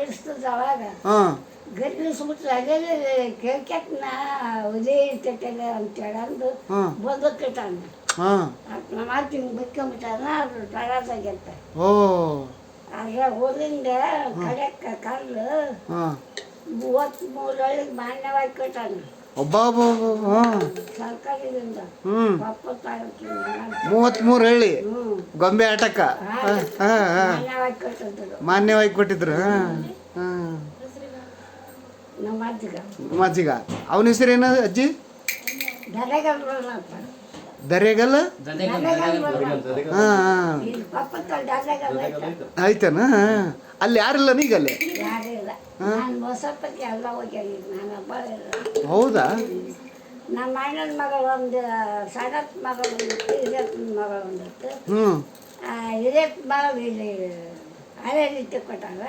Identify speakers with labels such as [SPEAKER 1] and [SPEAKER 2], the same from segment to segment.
[SPEAKER 1] ಇಳಿಸ್ತದ ಅವಾಗ?
[SPEAKER 2] ಹಾಂ.
[SPEAKER 1] ಗರ್ಭಿಸ್ಬಿಟ್ರೆ ಅದೇ ಕೇಳ್ಕ್ಯಾಕ ನಾ ಇರ್ತೈತಲ್ಲ ಅಂತೇಳಿ ಅಂದು
[SPEAKER 2] ಹಾಂ.
[SPEAKER 1] ಬಂದಕ್ಕಿಟ್ಟಾನ
[SPEAKER 2] ಹಾಂ.
[SPEAKER 1] ನಮ್ಮ ಮಾತು ಹಿಂಗೆ ಬಿಟ್ಕೊಂಬಿಟ್ಟಾನ ಅದು
[SPEAKER 2] ಓ.
[SPEAKER 1] ಆದ್ರೆ ಊರಿಂದ ಕಡೆಕ್ಕ ಕಲ್ಲು
[SPEAKER 2] ಹಾಂ.
[SPEAKER 1] ಮೂವತ್ತ್ಮೂರು ಹಳ್ಳಿಗೆ ಮಾನ್ಯವಾಗಿ ಕೊಟ್ಟಾನ
[SPEAKER 2] ಒಬ್ಬ ಹೇಳಿ ಒಬ್ಬ ಹಾಂ.
[SPEAKER 1] ಸರ್ಕಾರದಿಂದ
[SPEAKER 2] ಹ್ಞೂ ಮೂವತ್ತ್ಮೂರು
[SPEAKER 1] ಹ್ಞೂ
[SPEAKER 2] ಗೊಂಬೆ ಆಟಕ್ಕ. ಹಾಂ. ಹಾಂ
[SPEAKER 1] ಮಾನ್ಯವಾಗಿ ಕೊಟ್ಟಿದ್ರು.
[SPEAKER 2] ಹಾಂ ಹಾಂ.
[SPEAKER 1] ನಮ್ಮ ಅಜ್ಜಿಗ.
[SPEAKER 2] ಮಜ್ಜಿಗ ಅವನ ಹೆಸರೇನು ಅಜ್ಜಿ?
[SPEAKER 1] ಬರೋಣ
[SPEAKER 2] ಹಾಂ ಆಯ್ತಾನ? ಅಲ್ಲಿ ಯಾರಿಲ್ಲ ನೀಗ ಅಲ್ಲಿ
[SPEAKER 1] ಯಾರಿಲ್ಲ ನಾನು ಹೊಸಪಕ್ಕೆ ಎಲ್ಲ ಹೋಗ್ಯಾಗಿದ್ದು ನಾನು ಒಬ್ಬ
[SPEAKER 2] ಹೌದಾ?
[SPEAKER 1] ನಮ್ಮ ಅಣ್ಣನ ಮಗಳು ಒಂದು ಸಣ್ಣ ಮಗಳು ಹಿರಿಯಪ್ಪನ ಮಗಳು ಒಂದಿತ್ತು ಹಿರಿಯಪ್ಪ ಮಗಳು ಇಲ್ಲಿ ಹಳೆ ರೀತಿ ಕೊಟ್ಟಾಗ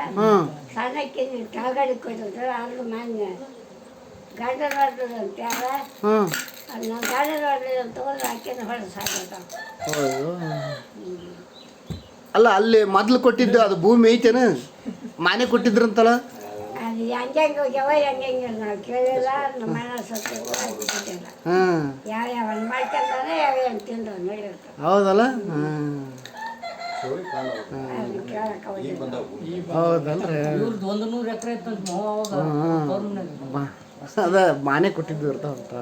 [SPEAKER 1] ಸಣ್ಣಕ್ಕೆ ಕೆಳಗಡೆ ಕೊಟ್ಟಿದ್ರು. ಅಲ್ಲಿ ಮಾನ್ಯ ಗಂಡ ನೋಡಿದ್ರು ಹೊಡೆದು.
[SPEAKER 2] ಅಲ್ಲ ಅಲ್ಲಿ ಮೊದ್ಲು ಕೊಟ್ಟಿದ್ದು ಅದು ಭೂಮಿ ಐತೇನ? ಮಾನೆ ಕೊಟ್ಟಿದ್ರಂತಲ್ಲ?
[SPEAKER 1] ಅದು ಹೆಂಗೆ ಹೋಗ್ಯಾವ ಹೆಂಗೆ ನಾವು ಕೇಳಿಲ್ಲ ನಮ್ಮ ಅಣ್ಣ ಸತ್ತು ಗೊತ್ತಿಲ್ಲ
[SPEAKER 2] ಹಾಂ.
[SPEAKER 1] ಯಾವ ಯಾವ ಮಾಡ್ಕೊಂಡಾನೆ ಯಾವ ಯಾವ ತಿಂದು ನೋಡಿರ್ತಾರೆ
[SPEAKER 2] ಹೌದಲ್ಲ? ಹಾಂ.
[SPEAKER 1] ಅದನ್ನ ಕೇಳಕ್ಕೆ ಹೋಗಿಲ್ಲ
[SPEAKER 2] ಹೌದಲ್ರಿ.
[SPEAKER 3] ಇವ್ರದ್ದು ಒಂದು ನೂರು ಎಕರೆ ಇತ್ತಂತ ಮಾವ ಅವಾಗ
[SPEAKER 2] ಹ್ಮ್.
[SPEAKER 3] ಗೌರ್ಮೆಂಟ್
[SPEAKER 2] ಬಾ- ಅದ ಮಾನೆ ಕೊಟ್ಟಿದ್ದು ಇರ್ತಾವಂತ.